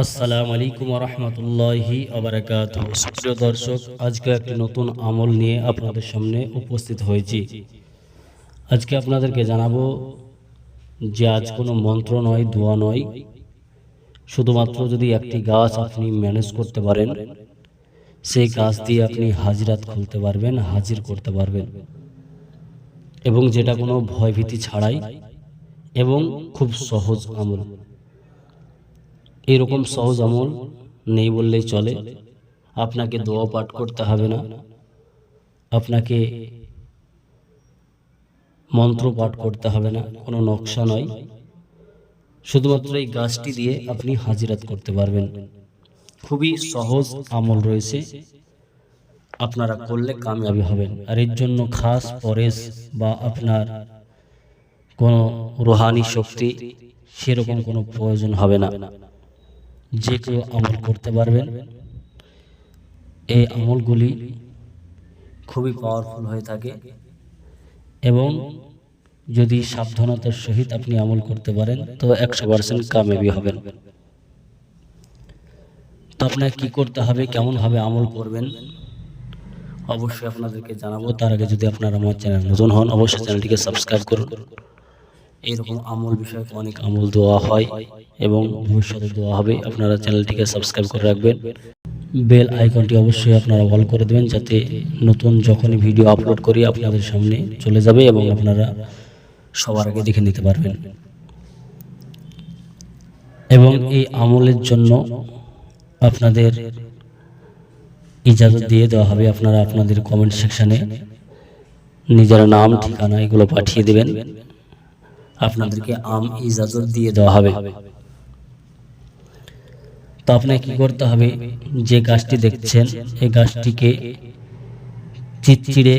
আসসালামু আলাইকুম রহমতুল্লাহি আবরাকাত প্রিয় দর্শক, আজকে একটি নতুন আমল নিয়ে আপনাদের সামনে উপস্থিত হয়েছি। আজকে আপনাদেরকে জানাব যে আজ কোনো মন্ত্র নয়, দোয়া নয়। শুধুমাত্র যদি একটি গাছ আপনি ম্যানেজ করতে পারেন, সেই গাছ দিয়ে আপনি হাজিরাত খুলতে পারবেন, হাজির করতে পারবেন। এবং যেটা কোনো ভয়ভীতি ছাড়াই এবং খুব সহজ আমল। এরকম সহজ আমল নেই বললেই চলে। আপনাকে দোয়া পাঠ করতে হবে না। আপনাকে মন্ত্র পাঠ করতে হবে না। কোনো নকশা নয়। শুধুমাত্র এই গাছটি দিয়ে আপনি হাজিরাত করতে পারবেন। খুবই সহজ আমল রয়েছে। আপনারা করলে কামিয়াবি হবেন। আর এর জন্য খাস পরেশ বা আপনার কোনো রোহানি শক্তি, সেরকম কোনো প্রয়োজন হবে না। যে কেউ আমল করতে পারবেন, এই আমলগুলি খুবই পাওয়ারফুল হয়ে থাকে এবং যদি সাবধানতার সহিত আপনি আমল করতে পারেন, তো একশো পার্সেন্ট কামেবি হবেন। তো আপনাকে কী করতে হবে কেমনভাবে আমল করবেন, অবশ্যই আপনাদেরকে জানাব। তার আগে যদি আপনারা আমার চ্যানেল নতুন হন, অবশ্যই চ্যানেলটিকে সাবস্ক্রাইব করুন। এইরকম আমল বিষয়ক অনেক আমল দেওয়া হয় এবং ভবিষ্যতে দেওয়া হবে। আপনারা চ্যানেলটিকে সাবস্ক্রাইব করে রাখবেন। বেল আইকনটি অবশ্যই আপনারা অল করে দেবেন যাতে নতুন যখনই ভিডিও আপলোড করি, আপনাদের সামনে চলে যাবে এবং আপনারা সবার আগে দেখে নিতে পারবেন। এবং এই আমলের জন্য আপনাদের ইজাজত দিয়ে দেওয়া হবে। আপনারা আপনাদের কমেন্ট সেকশনে নিজের নাম, ঠিকানা এগুলো পাঠিয়ে দেবেন। আপনাদেরকে আম ইজাজত দিয়ে দেওয়া হবে। তো আপনাকে কি করতে হবে? যে গাছটি দেখছেন, এই গাছটিকে চিচিড়ে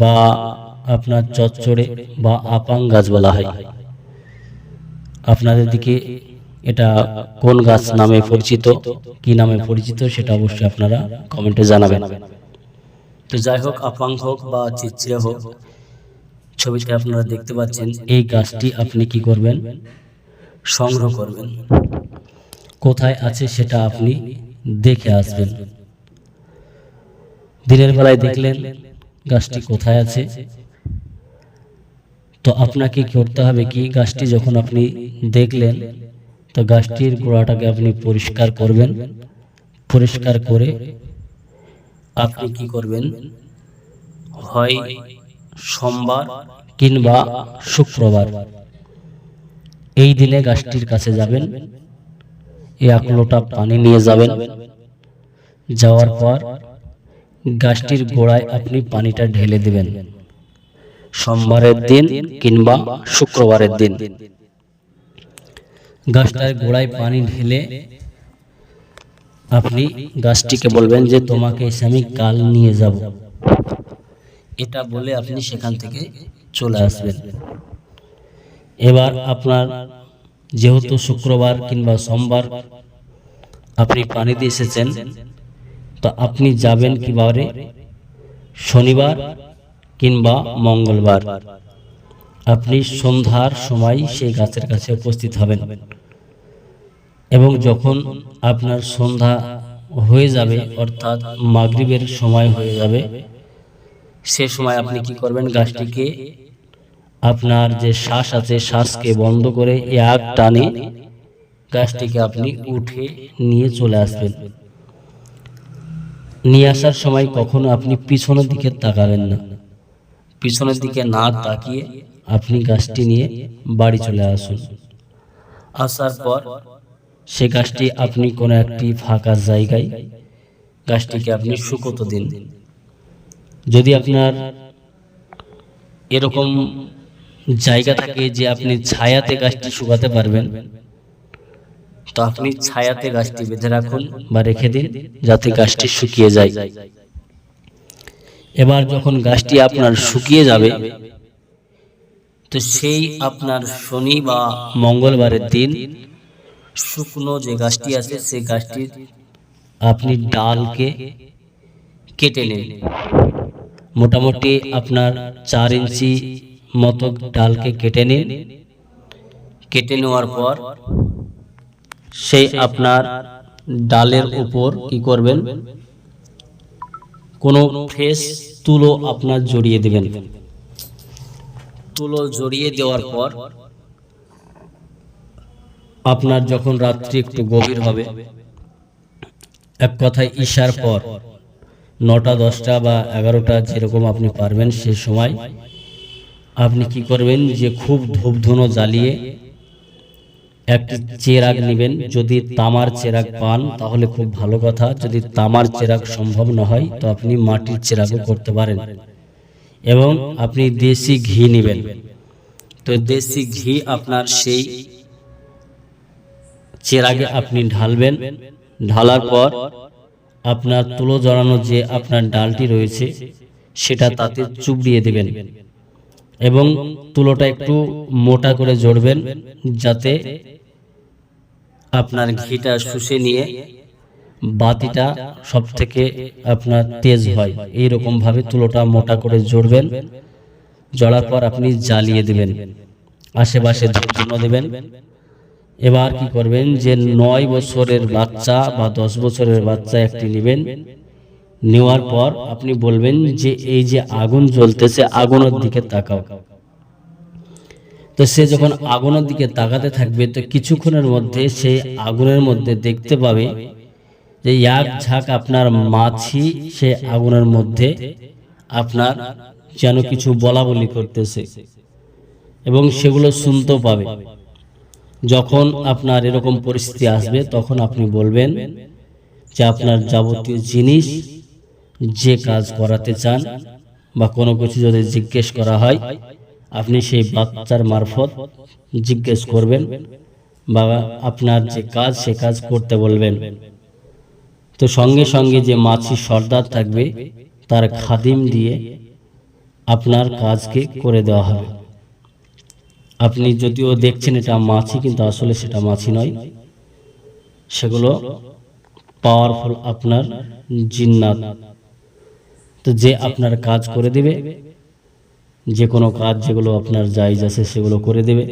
বা আপনার চচ্চড়ে বা আপাং গাছ বলা হয়। আপনাদের দিকে এটা কোন গাছ নামে পরিচিত, কি নামে পরিচিত সেটা অবশ্যই আপনারা কমেন্টে জানাবেন। তো যাই হোক, আপাং হোক বা চিচিড়ে হোক ছবিতে আপনারা দেখতে পাচ্ছেন এই গাছটি আপনি কি করবেন? সংগ্রহ করবেন। কোথায় আছে সেটা আপনি দেখে আসবেন। দিনের বেলায় দেখলেন গাছটি কোথায় আছে। তো আপনাকে কি করতে হবে কি গাছটি যখন আপনি দেখলেন তো গাছটির গোড়াটাকে আপনি পরিষ্কার করবেন। পরিষ্কার করে আপনি কি করবেন? হয় সোমবার কিংবা শুক্রবার। এই দিনে গাছটির কাছে যাবেন এক লোটা পানি নিয়ে যাবেন। যাওয়ার পর গাছটির গোড়ায় আপনি পানিটা ঢেলে দিবেন। সোমবারের দিন কিংবা শুক্রবারের দিন। গাছটার গোড়ায় পানি ঢেলে আপনি গাছটিকে বলবেন যে, তোমাকে এসে আমি কাল নিয়ে যাব। এটা বলে আপনি সেখান থেকে চলে আসবেন। এবার আপনার যেহেতু শুক্রবার কিংবা সোমবার আপনি পানি দিয়ে এসেছেন তো আপনি যাবেন কিবারে শনিবার কিংবা মঙ্গলবার। আপনি সন্ধ্যার সময় সেই গাছের কাছে উপস্থিত হবেন। এবং যখন আপনার সন্ধ্যা হয়ে যাবে অর্থাৎ মাগরিবের সময় হয়ে যাবে সে সময় আপনি কি করবেন? গাছটিকে আপনার যে শ্বাস আছে শ্বাসকে বন্ধ করে এক টানে গাছটিকে আপনি উঠে নিয়ে চলে আসবেন। নিয়ে আসার সময় কখনো আপনি পিছনের দিকে তাকাবেন না। পিছনের দিকে না তাকিয়ে আপনি গাছটি নিয়ে বাড়ি চলে আসুন। আসার পর সে গাছটি আপনি কোনো একটি ফাঁকা জায়গায় গাছটিকে আপনি শুকোতে দিন। যদি আপনার এরকম জায়গা থাকে যে আপনি ছায়াতে গাছটি শুকাতে পারবেন, তো আপনি ছায়াতে গাছটি বেঁধে রাখুন বা রেখে দিন যাতে গাছটি শুকিয়ে যায়। এবার যখন গাছটি আপনার শুকিয়ে যাবে, তো সেই আপনার শনি বা মঙ্গলবারের দিন শুকনো যে গাছটি আছে, সেই গাছটির আপনি ডালকে কেটে নিন। মোটামুটি আপনার চার ইঞ্চি মতো ডালকে কেটে নিন। কেটে নেওয়ার পর সেই আপনার ডালের উপর কি করবেন? কোনো ফ্রেশ তুলো আপনার জড়িয়ে দেবেন। তুলো জড়িয়ে দেওয়ার পর আপনার যখন রাত্রি একটু গভীর হবে, এক কথায় ঈশার পর নটা, দশটা বা এগারোটা যেরকম আপনি পারবেন সে সময়। আপনি কি করবেন যে খুব ধূপ ধুনো জ্বালিয়ে একটি চেরাগ নেবেন। যদি তামার চেরাগ পান তাহলে খুব ভালো কথা। যদি তামার চেরাগ সম্ভব না হয় তো আপনি মাটির চেরাগও করতে পারেন। এবং আপনি দেশি ঘি নেবেন। তো দেশি ঘি আপনার সেই চেরাগে আপনি ঢালবেন। ঢালার পর আপনার তুলো জড়ানো যে আপনার ডালটি রয়েছে, সেটা তাতে চুবড়িয়ে দেবেন এবং তুলোটা একটু মোটা করে জড়বেন যাতে আপনার ঘিটা শুষে নিয়ে বাতিটা সব থেকে আপনার তেজ হয়। এই ভাবে তুলোটা মোটা করে জড়বেন জড়ার পর আপনি জ্বালিয়ে দেবেন, আশেপাশে ধূপধুনো দেবেন। এবার কি করবেন যে নয় বছরের বাচ্চা বা দশ বছরের বাচ্চা একটি নেবেন। নেওয়ার পর আপনি বলবেন যে এই যে আগুন জ্বলতেছে, আগুনের দিকে তাকাও। তো সে যখন আগুনের দিকে তাকাতে থাকবে, তো কিছুক্ষণের মধ্যে সে আগুনের মধ্যে দেখতে পাবে যে এক ঝাঁক আপনার মাছি সে আগুনের মধ্যে আপনার যেন কিছু বলা বলি করতেছে এবং সেগুলো শুনতেও পাবে। যখন আপনার এরকম পরিস্থিতি আসবে, তখন আপনি বলবেন যে আপনার যাবতীয় জিনিস যে কাজ করাতে চান বা কোনো কিছু যদি জিজ্ঞেস করা হয়, আপনি সেই বাচ্চার মারফত জিজ্ঞেস করবেন বা আপনার যে কাজ, সে কাজ করতে বলবেন। তো সঙ্গে সঙ্গে যে মাছি সর্দার থাকবে, তার খাদিম দিয়ে আপনার কাজকে করে দেওয়া হবে। আপনি যদিও দেখছেন এটা মাছি, কিন্তু আসলে সেটা মাছি নয়। সেগুলো পাওয়ারফুল আপনার জিন্নাত। তো যে আপনার কাজ করে দেবে, যে কোনো কাজ যেগুলো আপনার জায়জ আছে সেগুলো করে দেবে।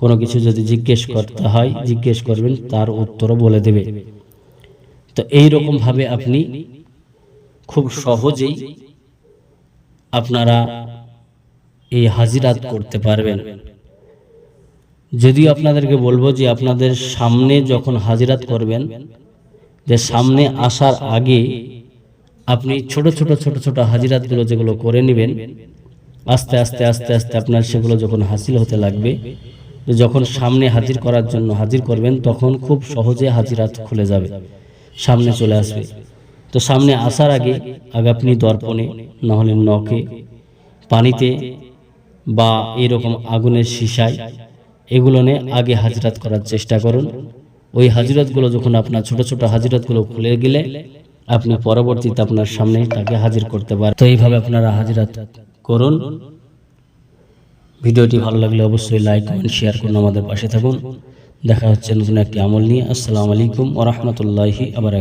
কোনো কিছু যদি জিজ্ঞেস করতে হয়, জিজ্ঞেস করবেন, তার উত্তরও বলে দেবে। তো এই রকম ভাবে আপনি খুব সহজেই আপনারা এই হাজিরাত করতে পারবেন। যদিও আপনাদেরকে বলব যে আপনাদের সামনে যখন হাজিরাত করবেন, যে সামনে আসার আগে আপনি ছোট ছোট ছোট ছোট হাজিরাতগুলো যেগুলো করে নেবেন, আস্তে আস্তে আস্তে আস্তে আপনার সেগুলো যখন হাসিল হতে লাগবে যখন সামনে হাজির করার জন্য হাজির করবেন, তখন খুব সহজে হাজিরাত খুলে যাবে, সামনে চলে আসবে। তো সামনে আসার আগে আগে আপনি দর্পণে, নাহলে নখে, পানিতে বা এরকম আগুনের সিসায় এগুলো নিয়ে আগে হাজিরাত করার চেষ্টা করুন। ওই হাজিরাতগুলো যখন আপনার ছোট ছোট হাজিরাতগুলো খুলে গেলে আপনি পরবর্তীতে আপনার সামনে তাকে হাজির করতে পারেন তো এইভাবে আপনারা হাজিরাত করুন। ভিডিওটি ভালো লাগলে অবশ্যই লাইক, কমেন্ট, শেয়ার করুন আমাদের পাশে থাকুন। দেখা হচ্ছে নতুন একটি আমল নিয়ে। আসসালামু আলাইকুম ওরহমতুল্লাহি আবার